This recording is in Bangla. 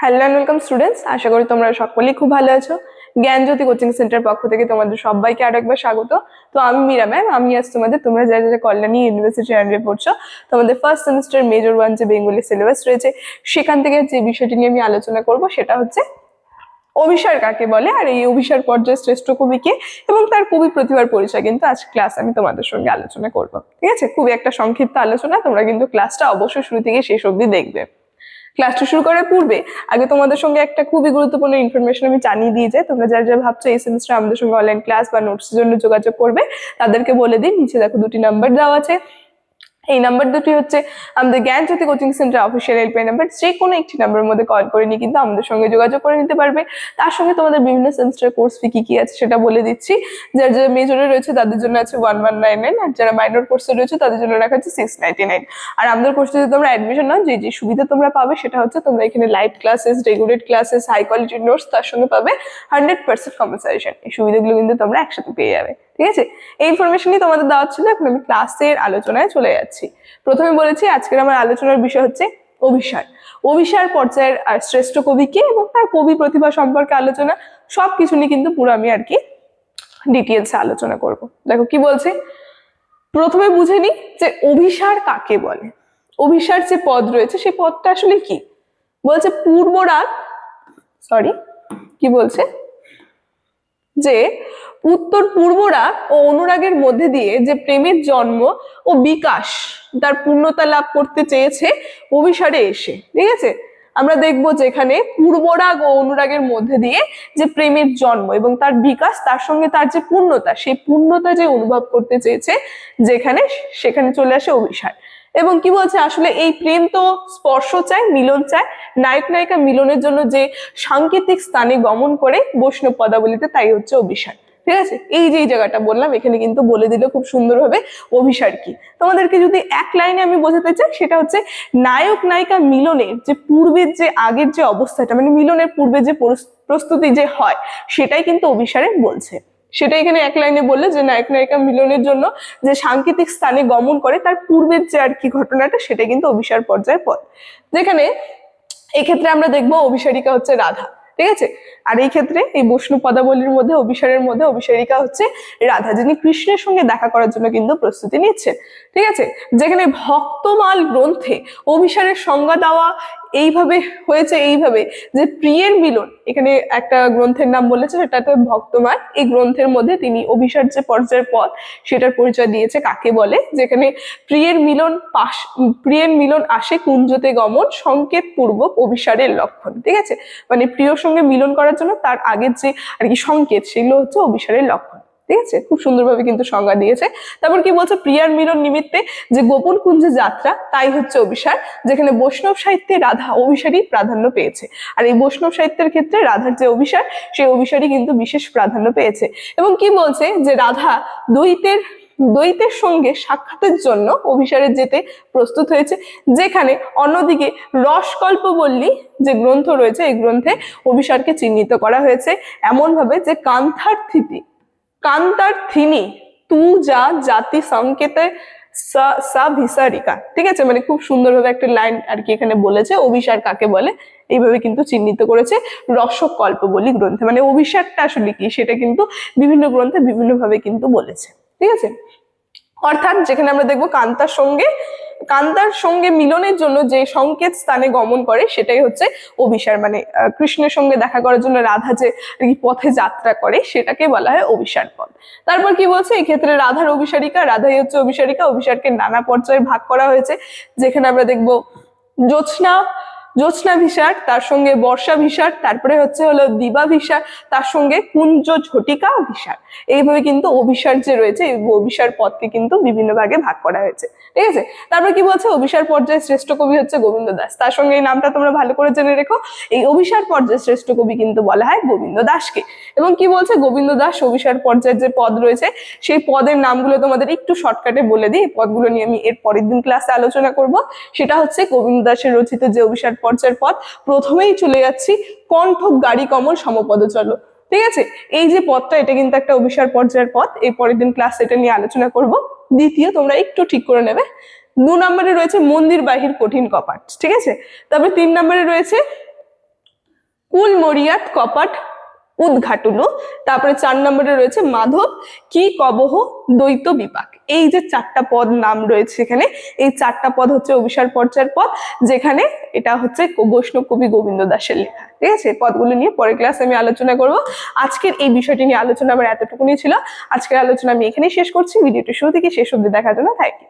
হ্যালো অ্যান্ড ওয়েলকাম স্টুডেন্টস আশা করি তোমরা সকলেই খুব ভালো আছো। জ্ঞানজ্যোতি কোচিং সেন্টার পক্ষ থেকে তোমাদের সবাইকে আরও একবার স্বাগত। তো আমি মীরা ম্যাম আমি আজ তোমাদের, তোমরা যারা যারা কল্যাণী ইউনিভার্সিটি আন্ডারে পড়ছো, তোমাদের ফার্স্ট সেমিস্টার মেজর ওয়ান যে বেঙ্গলি সিলেবাস রয়েছে, সেখান থেকে যে বিষয়টি নিয়ে আমি আলোচনা করব, সেটা হচ্ছে অভিসার কাকে বলে, আর এই অভিসার পর্যায়ে শ্রেষ্ঠ কবিকে এবং তার কবি প্রতিভার পরিচয় কিন্তু আজ ক্লাস আমি তোমাদের সঙ্গে আলোচনা করব। ঠিক আছে? খুবই একটা সংক্ষিপ্ত আলোচনা, তোমরা কিন্তু ক্লাসটা অবশ্যই শুরু থেকে শেষ অবধি দেখবে। ক্লাসটা শুরু করার পূর্বে আগে তোমাদের সঙ্গে একটা খুবই গুরুত্বপূর্ণ ইনফরমেশন আমি জানিয়ে দিয়ে যাই। তোমরা যারা যারা ভাবছ এই সেমিস্টার আমাদের সঙ্গে অনলাইন ক্লাস বা নোটসের জন্য যোগাযোগ করবে, তাদেরকে বলে দিই, নিচে দেখো দুটি নাম্বার দেওয়া আছে। এই নাম্বার দুটি হচ্ছে আমাদের Gyan Jyoti coaching centre official helpline number যে কোনো একটি নাম্বারের মধ্যে কল করে নিয়ে কিন্তু আমাদের সঙ্গে যোগাযোগ করে নিতে পারবে। তার সঙ্গে তোমাদের বিভিন্ন সেমিস্টার কোর্স ফি কি কি আছে সেটা বলে দিচ্ছি। যারা যারা মেজরে রয়েছে তাদের জন্য আছে ওয়ান ওয়ান নাইন নাইন আর যারা মাইনর কোর্সে রয়েছে তাদের জন্য রাখা হচ্ছে সিক্স নাইনটি নাইন আর আমাদের কোর্সে যদি তোমরা অ্যাডমিশন নাও, যে যে সুবিধা তোমরা পাবে সেটা হচ্ছে তোমরা এখানে live classes regular classes high quality notes তার সঙ্গে পাবে হান্ড্রেড পার্সেন্ট কম্পেনসেশন এই সুবিধাগুলো কিন্তু তোমরা একসাথে পেয়ে যাবে। ঠিক আছে? এই ইনফরমেশনই তোমাদের দেওয়া ছিল এখন আমি ক্লাসের আলোচনায় চলে যাচ্ছি। প্রথমে বলেছি, আজকের আমার আলোচনার বিষয় হচ্ছে অভিসার। অভিসার পর্যায়ের আর শ্রেষ্ঠ কবি কে এবং তার কবি প্রতিভা সম্পর্কে আলোচনা সব কিছু নিয়ে কিন্তু পুরো আমি আর কি ডিটেলসে আলোচনা করব। দেখো কি বলছে? প্রথমে বুঝে নি যে অভিসার কাকে বলে। অভিসার যে পদ রয়েছে, সেই পদটা আসলে কি? বলছে পূর্বরাগ সরি কি বলছে? যে উত্তর পূর্বরাগ ও অনুরাগের মধ্যে দিয়ে যে প্রেমের জন্ম ও বিকাশ তার পূর্ণতা লাভ করতে চেয়েছে অভিসারে এসে, ঠিক আছে? আমরা দেখব যেখানে পূর্বরাগ ও অনুরাগের মধ্যে দিয়ে যে প্রেমের জন্ম এবং তার বিকাশ, তার সঙ্গে তার যে পূর্ণতা, সেই পূর্ণতা যে অনুভব করতে চেয়েছে, যেখানে সেখানে চলে আসে অভিসার। এবং কি বলছে, আসলে এই প্রেম তো স্পর্শ চায়, মিলন চায়। নায়ক, নায়িকা মিলনের জন্য যে সাংকেতিক স্থানে গমন করে বৈষ্ণব পদাবলিতে, তাই হচ্ছে অভিসার। ঠিক আছে? এই যে জায়গাটা বললাম, এখানে কিন্তু বলে দিলে খুব সুন্দরভাবে অভিসার কি। তোমাদেরকে যদি এক লাইনে আমি বোঝাতে চাই, সেটা হচ্ছে নায়ক, নায়িকা মিলনের যে পূর্বের যে আগের যে অবস্থাটা মানে মিলনের পূর্বে যে পরিস- প্রস্তুতি যে হয়, সেটাই কিন্তু অভিসারে বলছে। সেটা এখানে এক লাইনে বললে যে নায়ক নায়িকা মিলনের জন্য যে সাংকেতিক স্থানে গমন করে, তার পূর্বের যে আর কি ঘটনাটা সেটা কিন্তু অভিসার পর্যায়ের পথ। যেখানে এক্ষেত্রে আমরা দেখব অভিসারিকা হচ্ছে রাধা, ঠিক আছে? আর এই ক্ষেত্রে এই বৈষ্ণব পদাবলীর মধ্যে, অভিসারের মধ্যে অভিসারিকা হচ্ছে রাধা, যিনি কৃষ্ণের সঙ্গে দেখা করার জন্য কিন্তু প্রস্তুতি নিচ্ছেন, ঠিক আছে? যেখানে ভক্তমাল গ্রন্থে অভিসারের সংজ্ঞা দেওয়া এইভাবে হয়েছে এইভাবে যে প্রিয়ের মিলন, এখানে একটা গ্রন্থের নাম বলেছে সেটা সেটাতে ভক্তমান এই গ্রন্থের মধ্যে তিনি অভিসার যে পর্যায়ের পথ, সেটার পরিচয় দিয়েছে কাকে বলে, যেখানে প্রিয়ের মিলন পাশ, প্রিয়ের মিলন আসে কুঞ্জতে গমন সংকেত পূর্বক অভিসারের লক্ষণ, ঠিক আছে? মানে প্রিয়র সঙ্গে মিলন করার জন্য তার আগের যে আর কি সংকেত, সেগুলো হচ্ছে অভিসারের লক্ষণ। ঠিক আছে? খুব সুন্দরভাবে কিন্তু সংজ্ঞা দিয়েছে। তারপর কি বলছে? প্রিয়ার মিলন নিমিত্তে যে গোপন কুঞ্জে যাত্রা, তাই হচ্ছে অভিসার, যেখানে বৈষ্ণব সাহিত্যে রাধা অভিসারই প্রাধান্য পেয়েছে। আর এই বৈষ্ণব সাহিত্যের ক্ষেত্রে রাধার যে অভিসার, সেই অভিসারই কিন্তু বিশেষ প্রাধান্য পেয়েছে। এবং কি বলছে? যে রাধা দ্বৈতের দ্বৈতের সঙ্গে সাক্ষাতের জন্য অভিসারে যেতে প্রস্তুত হয়েছে, যেখানে অন্যদিকে রসকল্পবল্লী যে গ্রন্থ রয়েছে, এই গ্রন্থে অভিসারকে চিহ্নিত করা হয়েছে। এমনভাবে যে কান্থার থিতি কান্তার থিনি, তু যা জাতি সংকেতে সা- ভিসারিকা। ঠিক আছে? মানে খুব সুন্দরভাবে একটা লাইন আর কি এখানে বলেছে, অভিসার কাকে বলে? এইভাবে কিন্তু চিহ্নিত করেছে রসকল্প বলি গ্রন্থে। মানে অভিসারটা আসলে কি? সেটা কিন্তু বিভিন্ন গ্রন্থে বিভিন্নভাবে কিন্তু বলেছে। ঠিক আছে? অর্থাৎ যেখানে আমরা দেখব কান্তার সঙ্গে কান্তার সঙ্গে মিলনের জন্য যে সংকেত স্থানে গমন করে, সেটাই হচ্ছে অভিসার। মানে কৃষ্ণের সঙ্গে দেখা করার জন্য রাধা যে পথে যাত্রা করে, সেটাকে বলা হয় অভিসার পথ। তারপর কি বলছে? এই ক্ষেত্রে রাধার অভিসারিকা, রাধাই হচ্ছে অভিসারিকা। অভিসারকে নানা পর্যায়ে ভাগ করা হয়েছে। যেখানে আমরা দেখব জ্যোৎস্না জ্যোৎস্না ভিসার, তার সঙ্গে বর্ষা ভিসার, তারপরে হচ্ছে হলো দিবা ভিসার, তার সঙ্গে কুঞ্জ ঝটিকা ভিসার। এইভাবে কিন্তু অভিসার যে রয়েছে, এই অভিসার পথকে কিন্তু বিভিন্ন ভাগে ভাগ করা হয়েছে। ঠিক আছে? তারপর কি বলছে? অভিসার পর্যায়ে শ্রেষ্ঠ কবি হচ্ছে গোবিন্দ দাস। তার সঙ্গে এই নামটা তোমরা ভালো করে জেনে রেখো। এই অভিসার পর্যায়ে শ্রেষ্ঠ কবি কিন্তু বলা হয় গোবিন্দ দাসকে। এবং কি বলছে? গোবিন্দ দাস অভিসার পর্যায়ের যে পদ রয়েছে, সেই পদের নামগুলো তোমাদের একটু শর্টকাটে বলে দিই। এই পদগুলো নিয়ে আমি এর পরের দিন ক্লাসে আলোচনা করব। সেটা হচ্ছে গোবিন্দ দাসের রচিত যে অভিসার পর্যায়ের পথ, প্রথমেই চলে যাচ্ছি কণ্ঠক গাড়ি কমল সমপদ চলো ঠিক আছে? এই যে পথটা, এটা কিন্তু একটা অভিসার পর্যায়ের পথ। এই পরের দিন ক্লাস এটা নিয়ে আলোচনা করব। দ্বিতীয়, তোমরা একটু ঠিক করে নেবে। দু নম্বরে রয়েছে মন্দির বাহির কঠিন কপাট। ঠিক আছে? তারপরে তিন নম্বরে রয়েছে কুল মরিয়াত কপাট উদ্ঘাটুলু তারপরে চার নম্বরে রয়েছে মাধব, কি কবহ, দ্বৈত বিপাক। এই যে চারটা পদ নাম রয়েছে এখানে, এই চারটা পদ হচ্ছে অভিসার পর্যায়ের পদ, যেখানে এটা হচ্ছে বৈষ্ণব কবি গোবিন্দ দাসের লেখা। ঠিক আছে? পদগুলো নিয়ে পরের ক্লাসে আমি আলোচনা করব। আজকের এই বিষয়টি নিয়ে আলোচনা আমার এতটুকুনি ছিল। আজকের আলোচনা আমি এখানেই শেষ করছি। ভিডিওটি শুরু থেকে শেষ অবধি দেখার জন্য থ্যাংক ইউ